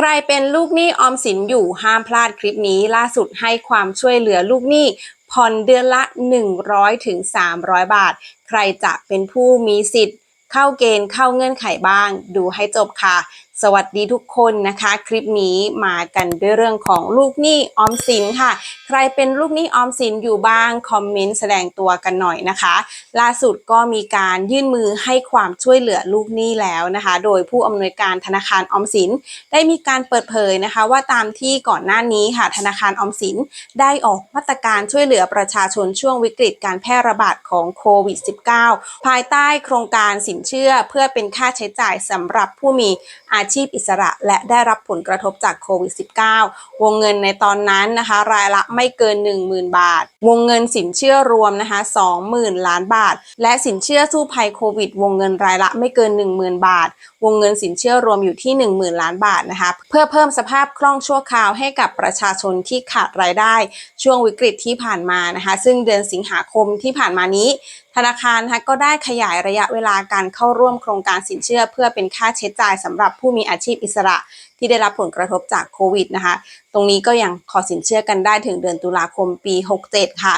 ใครเป็นลูกหนี้ออมสินอยู่ห้ามพลาดคลิปนี้ล่าสุดให้ความช่วยเหลือลูกหนี้ผ่อนเดือนละ 100ถึง300 บาท ใครจะเป็นผู้มีสิทธิ์ เข้าเกณฑ์เข้าเงื่อนไขบ้าง ดูให้จบค่ะ สวัสดีทุกคนนะคะ คลิปนี้มากันด้วยเรื่องของลูกหนี้ออมสินค่ะ ใครเป็นลูกหนี้ออมสินอยู่บ้าง คอมเมนต์แสดงตัวกันหน่อยนะคะ ล่าสุดก็มีการยื่นมือให้ความช่วยเหลือลูกหนี้แล้วนะคะ โดยผู้อำนวยการธนาคารออมสิน ได้มีการเปิดเผยนะคะ ว่าตามที่ก่อนหน้านี้ค่ะธนาคารออมสินได้ออกมาตรการช่วยเหลือประชาชนช่วงวิกฤตการแพร่ระบาดของโควิด -19 ภายใต้โครงการสินเชื่อเพื่อเป็นค่าใช้จ่ายสำหรับผู้มีอาชีพอิสระ และได้รับผลกระทบจากโควิด -19 วงเงินในตอนนั้นนะคะ รายละไม่เกิน 10,000 บาท วงเงินสินเชื่อรวมนะคะ20,000 ล้านบาท และสินเชื่อสู้ภัยโควิด วงเงินรายละไม่เกิน 10,000 บาท วงเงินสินเชื่อรวมอยู่ที่ 10,000 ล้านบาทนะคะเพื่อเพิ่มสภาพคล่องชั่วคราวให้กับประชาชนที่ขาดรายได้ ช่วงวิกฤตที่ผ่านมานะคะ ซึ่งเดือนสิงหาคมที่ผ่านมานี้ธนาคารนะคะก็ได้ขยายระยะเวลาการเข้าร่วมโครงการสินเชื่อ เพื่อเป็นค่าใช้จ่ายสำหรับผู้มีอาชีพอิสระ ที่ได้รับผลกระทบจากโควิดนะคะ ตรงนี้ก็ยังขอสินเชื่อกันได้ถึงเดือนตุลาคมปี 67 ค่ะ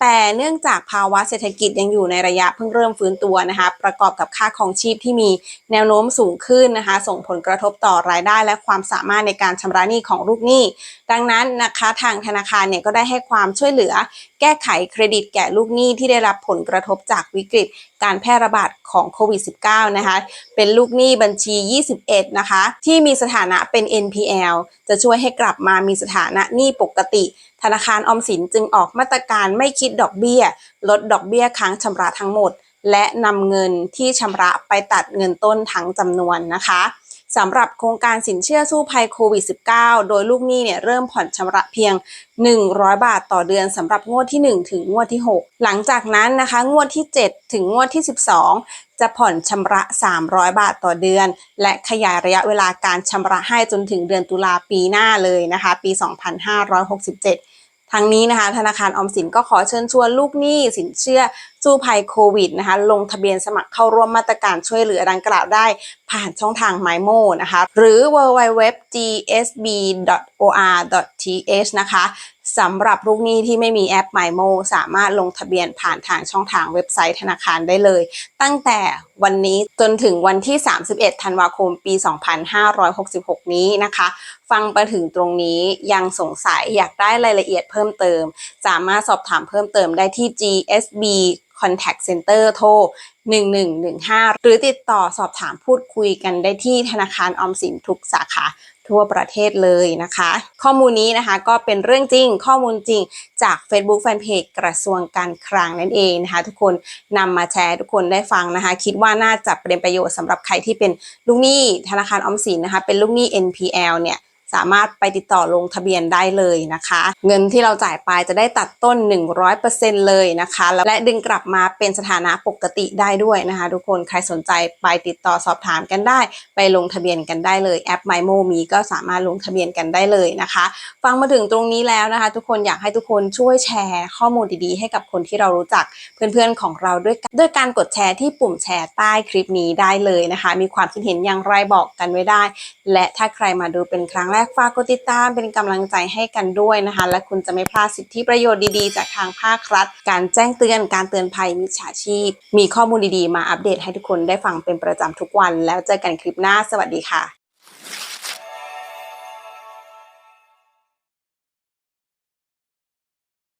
แต่เนื่องจากภาวะเศรษฐกิจยังอยู่ในระยะเพิ่งเริ่มฟื้นตัวนะคะ ประกอบกับค่าครองชีพที่มีแนวโน้มสูงขึ้นนะคะ ส่งผลกระทบต่อรายได้ และความสามารถในการชำระหนี้ของลูกหนี้ ดังนั้นนะคะทางธนาคารเนี่ยก็ได้ให้ความช่วยเหลือแก้ไขเครดิตแก่ลูกหนี้ที่ได้รับผลกระทบจากวิกฤตการแพร่ระบาดของโควิด -19 นะคะ เป็นลูกหนี้บัญชี 21 นะคะ ที่มีสถานะเป็น NPL จะช่วยให้กลับมามีสถานะหนี้ปกติ ธนาคารออมสินจึงออกมาตรการไม่คิดดอกเบี้ย ลดดอกเบี้ยค้างชำระทั้งหมด และนำเงินที่ชำระไปตัดเงินต้นทั้งจำนวนนะคะ สำหรับโครงการสินเชื่อสู้ภัยโควิด -19 โดยลูกหนี้เนี่ยเริ่มผ่อนชำระเพียง 100 บาทต่อเดือนสำหรับงวดที่ 1 ถึงงวดที่ 6 หลังจากนั้นนะคะงวดที่ 7 ถึงงวดที่ 12 จะผ่อนชำระ 300 บาทต่อเดือน และขยายระยะเวลาการชำระให้จนถึงเดือนตุลาปีหน้าเลยนะคะ ปี 2567 ทั้งนี้นะคะธนาคารออมสินก็ขอเชิญชวนลูกหนี้สินเชื่อสู้ภัยโควิดนะคะลงทะเบียนสมัครเข้าร่วมมาตรการช่วยเหลือดังกล่าวได้ผ่านช่องทางไมโมนะคะหรือ www.gsb.or.th นะคะ สำหรับลูกหนี้ที่ไม่มีแอป MyMo สามารถลงทะเบียนผ่านทางช่องทางเว็บไซต์ธนาคารได้เลย ตั้งแต่วันนี้จนถึงวันที่ 31 ธันวาคมปี 2566 นี้นะคะ ฟังไปถึงตรงนี้ยังสงสัยอยากได้รายละเอียดเพิ่มเติม สามารถสอบถามเพิ่มเติมได้ที่ GSB Contact Center โทร 1115 หรือติดต่อสอบถามพูดคุยกันได้ที่ธนาคารออมสินทุกสาขา ทั่วประเทศเลยนะคะ ข้อมูลนี้นะคะก็เป็นเรื่องจริงข้อมูลจริงจาก Facebook Fanpage กระทรวงการคลังนั่นเองนะคะ ทุกคนนำมาแชร์ทุกคนได้ฟังนะคะ คิดว่าน่าจะเป็นประโยชน์สำหรับใครที่เป็นลูกหนี้ธนาคารออมสินนะคะ เป็นลูกหนี้ NPL เนี่ย สามารถไปติดต่อลงทะเบียนได้เลยนะคะ เงินที่เราจ่ายไปจะได้ตัดต้น 100%เลยนะคะและดึงกลับมาเป็นสถานะปกติได้ด้วยนะคะ ทุกคนใครสนใจไปติดต่อสอบถามกันได้ ไปลงทะเบียนกันได้เลยแอป MyMo มีก็สามารถลงทะเบียนกันได้เลยนะคะ ฟังมาถึงตรงนี้แล้วนะคะ ทุกคนอยากให้ทุกคนช่วยแชร์ข้อมูลดีๆ ให้กับคนที่เรารู้จักเพื่อนๆของเราด้วยกันด้วยการกดแชร์ที่ปุ่มแชร์ใต้คลิปนี้ได้เลยนะคะ มีความคิดเห็นอย่างไรบอกกันไว้ได้ และถ้าใครมาดูเป็นครั้งแรกกฝากกดติดตามเป็นกำลังใจให้กันด้วยนะคะ และคุณจะไม่พลาดสิทธิประโยชน์ดีๆ จากทางภาครัฐ การแจ้งเตือนการเตือนภัยมิจฉาชีพ มีข้อมูลดีๆ มาอัปเดตให้ทุกคนได้ฟังเป็นประจำทุกวัน แล้วเจอกันคลิปหน้าสวัสดีค่ะ